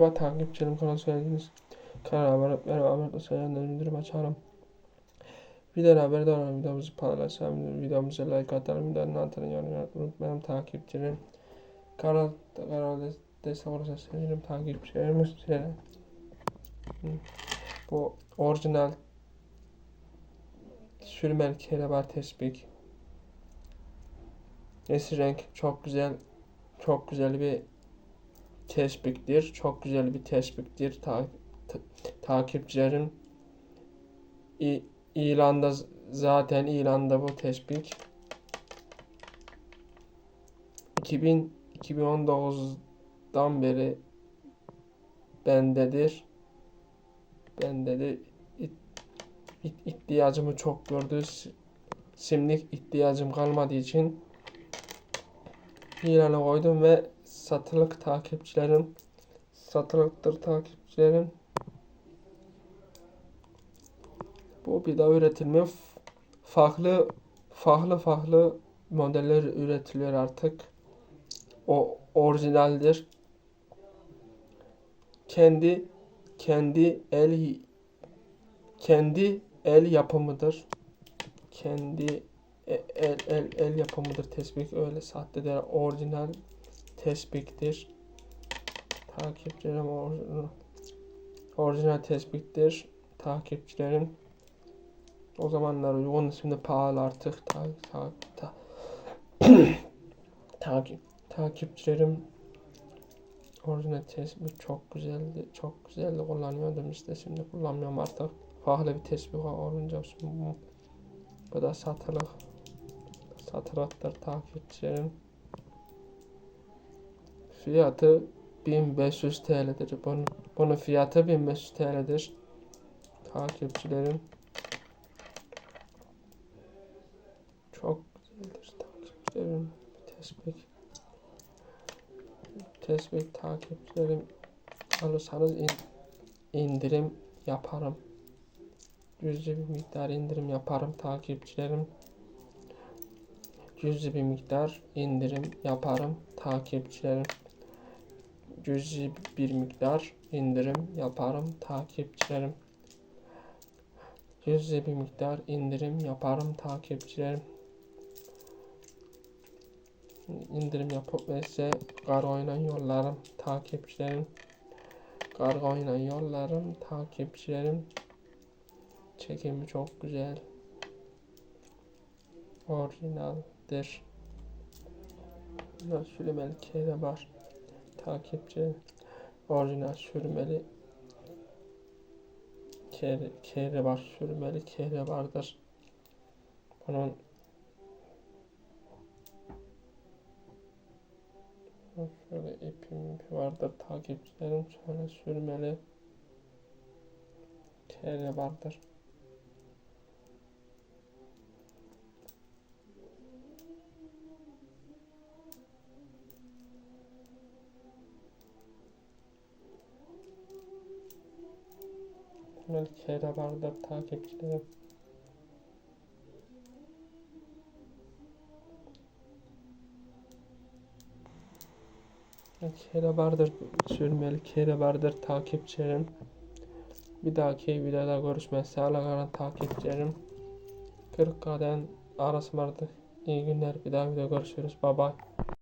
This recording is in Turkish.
Merhaba takipçilerim kanal geldiniz. Kanala abone ve abone olmayı bildirim açarım. Videoları haberdar olun videomuzu paylaşalım. Videomuza like atalım. Videonun altına yorum yapmayı unutmayalım takipçilerim. Kanal, kanal destek olursa sevinirim takipçilerimiz. Size. Bu orijinal sürmeli keleber tespih. Yeşil renk çok güzel. Çok güzel bir tespittir. Çok güzel bir tespittir. Ta, ta, takipçilerim İ, ilanda zaten ilanda bu tespit 2000 2019'dan beri bendedir. Bendedir. İ, İ, ihtiyacımı çok gördü. Şimdilik ihtiyacım kalmadığı için ilana koydum ve satılık takipçilerim satılıktır takipçilerim. Bu bir daha üretilmiyor. Farklı farklı farklı modeller üretiliyor artık. O orijinaldir. Kendi kendi el kendi el yapımıdır. Kendi el el el yapımıdır tespih. Öyle sahte değil orijinal tespihtir. Takipçilerim orijinal tespihtir. Takipçilerim o zamanlar uygun şimdi pahalı artık. Ta, ta, ta, takip takipçilerim orijinal tespih çok güzeldi. Çok güzeldi kullanıyordum işte şimdi kullanmıyorum artık. Farklı bir tespih olunca şimdi bu, bu da satılık satılıktır takipçilerim. Fiyatı 1500 TL'dir. Bunun, bunun fiyatı 1500 TL'dir. Takipçilerim. Çok güzeldir takipçilerim. Tespih. Tespih takipçilerim. Alırsanız in, indirim yaparım. Cüzi bir miktar indirim yaparım takipçilerim. Cüzi bir miktar indirim yaparım takipçilerim cüzi bir miktar indirim yaparım takipçilerim. Cüzi bir miktar indirim yaparım takipçilerim. İndirim yapıp ve size yollarım takipçilerim. Kargoyla yollarım takipçilerim. Çekimi çok güzel. Orijinaldir. Süleyman K'de var takipçi orijinal sürmeli kere, kere var sürmeli kere vardır. Bunun şöyle ipim ipi vardır takipçilerim sonra sürmeli kere vardır Belki şeyler vardır takipçilerim. Kere vardır sürmeli kere vardır takipçilerim. Bir dahaki videoda görüşmek sağlıkla takipçilerim. Kırıkkale'den arası vardı. İyi günler. Bir daha video görüşürüz. Bye bye.